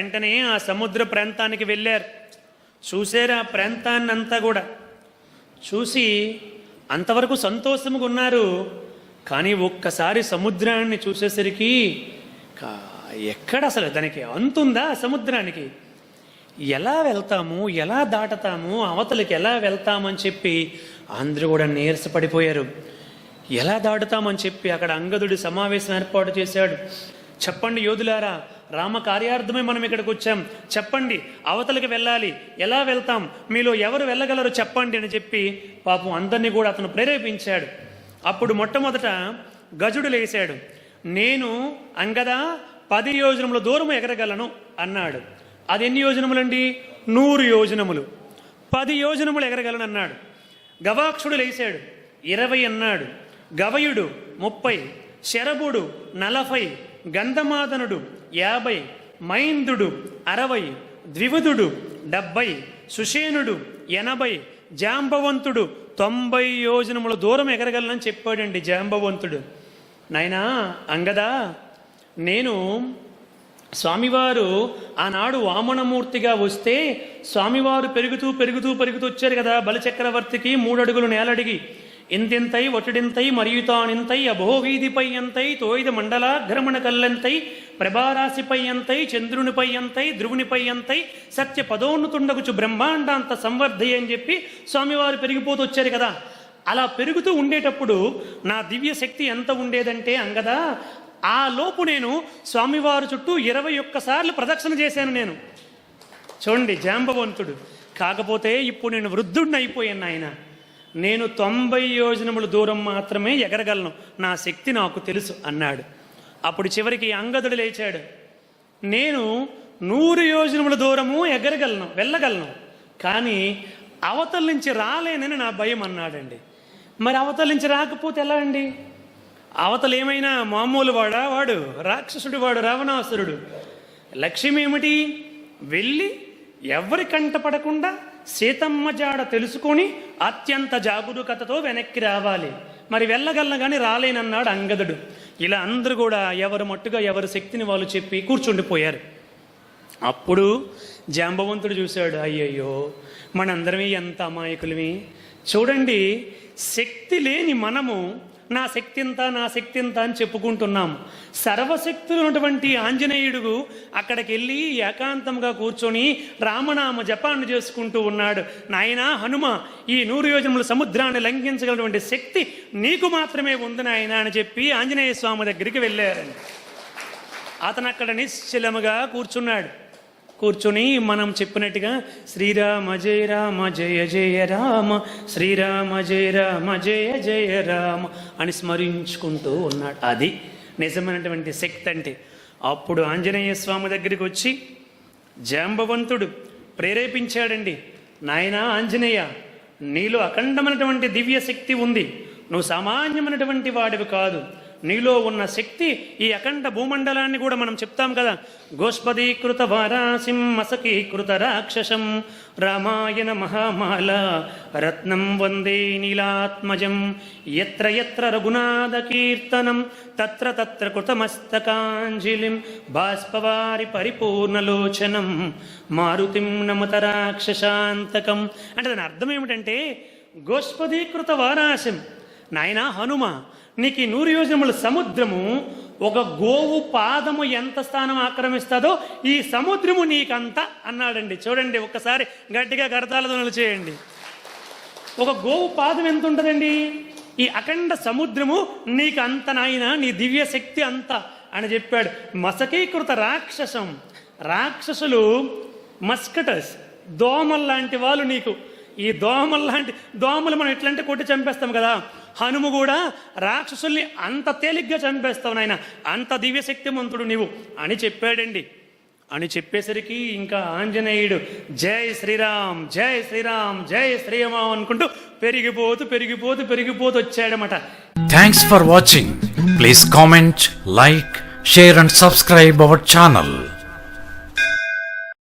వెంటనే ఆ సముద్ర ప్రాంతానికి వెళ్ళారు. చూశారు ఆ ప్రాంతాన్ని అంతా కూడా. చూసి అంతవరకు సంతోషంగా ఉన్నారు. కానీ ఒక్కసారి సముద్రాన్ని చూసేసరికి ఎక్కడ అసలు దానికి అంతుందా సముద్రానికి? ఎలా వెళ్తాము? ఎలా దాటతాము? అవతలకి ఎలా వెళ్తామని చెప్పి అందరూ కూడా నీరసపడిపోయారు. ఎలా దాటుతామని చెప్పి అక్కడ అంగదుడి సమావేశం ఏర్పాటు చేశాడు. చెప్పండి యోధులారా రామ కార్యార్థమే మనం ఇక్కడికి వచ్చాం. చెప్పండి అవతలకి వెళ్ళాలి. ఎలా వెళ్తాం? మీలో ఎవరు వెళ్ళగలరు చెప్పండి అని చెప్పి పాపం అందరినీ కూడా అతను ప్రేరేపించాడు. అప్పుడు మొట్టమొదట గజుడు లేశాడు. నేను అంగదా పది యోజనముల దూరం ఎగరగలను అన్నాడు. అది ఎన్ని యోజనములండి? నూరు యోజనములు. పది యోజనములు ఎగరగలను అన్నాడు. గవాక్షుడు లేచాడు ఇరవై అన్నాడు. గవయుడు ముప్పై శరభుడు నలభై గంధమాదనుడు యాభై మైందుడు అరవై ద్వివుదుడు డెబ్బై సుషేనుడు ఎనభై జాంబవంతుడు తొంభై యోజనముల దూరం ఎగరగలనని చెప్పాడండి జాంబవంతుడు. నాయనా అంగదా నేను స్వామివారు ఆనాడు వామనమూర్తిగా వస్తే స్వామివారు పెరుగుతూ పెరుగుతూ పెరుగుతూ వచ్చారు కదా బలిచక్రవర్తికి మూడు అడుగులు నేలడిగి. ఇంతింతై ఒటిడింతై మరియు తానింతై అభోవీధిపై ఎంతై తోయిద మండలాగ్రమణ కల్లెంతై ప్రభారాశిపై ఎంతై చంద్రునిపై ఎంతై ధ్రువునిపై ఎంతై సత్య పదోన్నతుండగుచు బ్రహ్మాండాంత సంవర్ధయ అని చెప్పి స్వామివారు పెరిగిపోతూ వచ్చారు కదా. అలా పెరుగుతూ ఉండేటప్పుడు నా దివ్య శక్తి ఎంత ఉండేదంటే అంగదా ఆ లోపు నేను స్వామివారి చుట్టూ ఇరవై ఒక్కసార్లు ప్రదక్షిణ చేశాను నేను. చూడండి జాంబవంతుడు. కాకపోతే ఇప్పుడు నేను వృద్ధుడిని అయిపోయాను ఆయన నేను తొంభై యోజనముల దూరం మాత్రమే ఎగరగలను. నా శక్తి నాకు తెలుసు అన్నాడు. అప్పుడు చివరికి అంగదుడు లేచాడు. నేను నూరు యోజనముల దూరము ఎగరగలను వెళ్ళగలను. కానీ అవతల నుంచి రాలేనని నా భయం అన్నాడండి. మరి అవతల నుంచి రాకపోతే ఎలా అండి అవతల ఏమైనా మామూలు వాడా? వాడు రాక్షసుడు వాడు రావణాసురుడు. లక్ష్యం ఏమిటి వెళ్ళి ఎవరి కంటపడకుండా సీతమ్మ జాడ తెలుసుకొని అత్యంత జాగరూకతతో వెనక్కి రావాలి. మరి వెళ్ళగలను కానీ రాలేనన్నాడు అంగదుడు. ఇలా అందరూ కూడా ఎవరు మట్టుగా ఎవరి శక్తిని వాళ్ళు చెప్పి కూర్చుండిపోయారు. అప్పుడు జాంబవంతుడు చూశాడు అయ్యయ్యో మనందరమే ఎంత అమాయకులమి. చూడండి శక్తి లేని మనము నా శక్తి ఇంత నా శక్తి ఇంత అని చెప్పుకుంటున్నాం సర్వశక్తులు ఉన్నటువంటి ఆంజనేయుడు అక్కడికి వెళ్ళి ఏకాంతంగా కూర్చొని రామనామ జపాన్ని చేసుకుంటూ ఉన్నాడు. నాయనా హనుమ ఈ నూరు యోజనముల సముద్రాన్ని లంఘించగలటువంటి శక్తి నీకు మాత్రమే ఉంది నాయన అని చెప్పి ఆంజనేయ స్వామి దగ్గరికి వెళ్ళారు అతను అక్కడ నిశ్చలముగా కూర్చున్నాడు. కూర్చుని మనం చెప్పినట్టుగా శ్రీరామ జయ రామ జయ జయ రామ శ్రీరామ జయ రామ జయ జయ రామ అని స్మరించుకుంటూ ఉన్నాడు. అది నిజమైనటువంటి శక్తి అంటే. అప్పుడు ఆంజనేయ స్వామి దగ్గరికి వచ్చి జాంబవంతుడు ప్రేరేపించాడండి. నాయనా ఆంజనేయ నీలో అఖండమైనటువంటి దివ్య శక్తి ఉంది. నువ్వు సామాన్యమైనటువంటి వాడివి కాదు. నీలో ఉన్న శక్తి ఈ అఖండ భూమండలాన్ని కూడా మనం చెప్తాం కదా. గోష్పదీకృత వారాసిం మసకీకృత రాక్షసం రామాయణ మహామాల రత్నం వందే నీలాత్మజం ఎత్ర ఎత్ర రఘునాథ కీర్తనం తత్ర తత్ర కృతమస్తకాంజలిం బాష్పవారి పరిపూర్ణలోచనం మారుతిం నమత రాక్షసాంతకం అంటే దాని అర్థం ఏమిటంటే గోష్పదీకృత వారాశం. నాయనా హనుమ నీకు ఈ నూరు యోజనముల సముద్రము ఒక గోవు పాదము ఎంత స్థానం ఆక్రమిస్తుందో ఈ సముద్రము నీకంత అన్నాడండి. చూడండి ఒక్కసారి గట్టిగా కరతాలదనులు చేయండి. ఒక గోవు పాదం ఎంత ఉంటుందండి? ఈ అఖండ సముద్రము నీకు అంత నాయన నీ దివ్య శక్తి అంత అని చెప్పాడు. మసకీకృత రాక్షసం రాక్షసులు మస్కటస్ దోమల్లాంటి వాళ్ళు నీకు. ఈ దోమల్లాంటి దోమలు మనం ఎట్లంటే కొట్టి చంపేస్తాం కదా. హనుము కూడా రాక్షసుల్ని అంత తేలిగ్గా చంపేస్తావు నాయన. అంత దివ్యశక్తిమంతుడు నీవు అని చెప్పాడండి. అని చెప్పేసరికి ఇంకా ఆంజనేయుడు జై శ్రీరామ్ జై శ్రీరామ్ జై శ్రీరామ్ అనుకుంటూ పెరిగిపోతూ పెరిగిపోతూ పెరిగిపోతూ వచ్చాడనమాట thanks for watching please comment like share and subscribe our channel